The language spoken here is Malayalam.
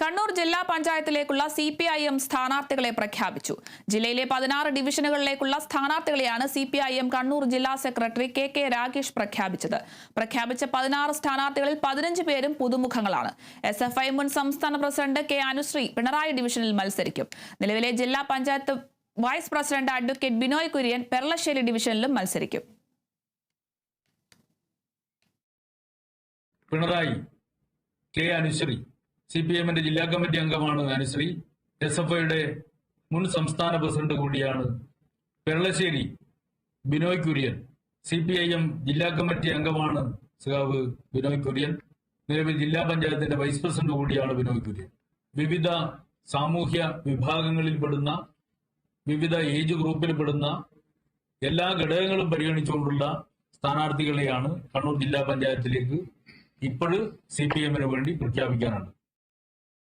കണ്ണൂർ ജില്ലാ പഞ്ചായത്തിലേക്കുള്ള സി പി ഐ എം സ്ഥാനാർത്ഥികളെ പ്രഖ്യാപിച്ചു. ജില്ലയിലെ പതിനാറ് ഡിവിഷനുകളിലേക്കുള്ള സ്ഥാനാർത്ഥികളെയാണ് C P I M Kannur ജില്ലാ സെക്രട്ടറി കെ കെ രാകേഷ് പ്രഖ്യാപിച്ചത്. പ്രഖ്യാപിച്ച പതിനാറ് സ്ഥാനാർത്ഥികളിൽ പതിനഞ്ച് പേരും പുതുമുഖങ്ങളാണ്. എസ് എഫ് ഐ മുൻ സംസ്ഥാന പ്രസിഡന്റ് കെ അനുശ്രീ പിണറായി ഡിവിഷനിൽ മത്സരിക്കും. നിലവിലെ ജില്ലാ panchayat vice president advocate Binoy Kurian Peralasseri ഡിവിഷനിലും മത്സരിക്കും. Pinarayi K Anushree C P എമ്മിന്റെ ജില്ലാ കമ്മിറ്റി അംഗമാണ് അനുശ്രീ എസ് എഫ് ഐയുടെ മുൻ സംസ്ഥാന പ്രസിഡന്റ് കൂടിയാണ് Peralasseri Binoy Kurian. C P I M ജില്ലാ കമ്മിറ്റി അംഗമാണ് സഖാവ് ബിനോയ് കുര്യൻ. നിലവിൽ ജില്ലാ പഞ്ചായത്തിന്റെ വൈസ് പ്രസിഡന്റ് കൂടിയാണ് ബിനോയ് കുര്യൻ. വിവിധ സാമൂഹ്യ വിഭാഗങ്ങളിൽപ്പെടുന്ന വിവിധ ഏജ് ഗ്രൂപ്പിൽപ്പെടുന്ന എല്ലാ ഘടകങ്ങളും പരിഗണിച്ചുകൊണ്ടുള്ള സ്ഥാനാർത്ഥികളെയാണ് കണ്ണൂർ ജില്ലാ പഞ്ചായത്തിലേക്ക് ഇപ്പോൾ സി പി എമ്മിന് വേണ്ടി പ്രഖ്യാപിക്കാനുണ്ട്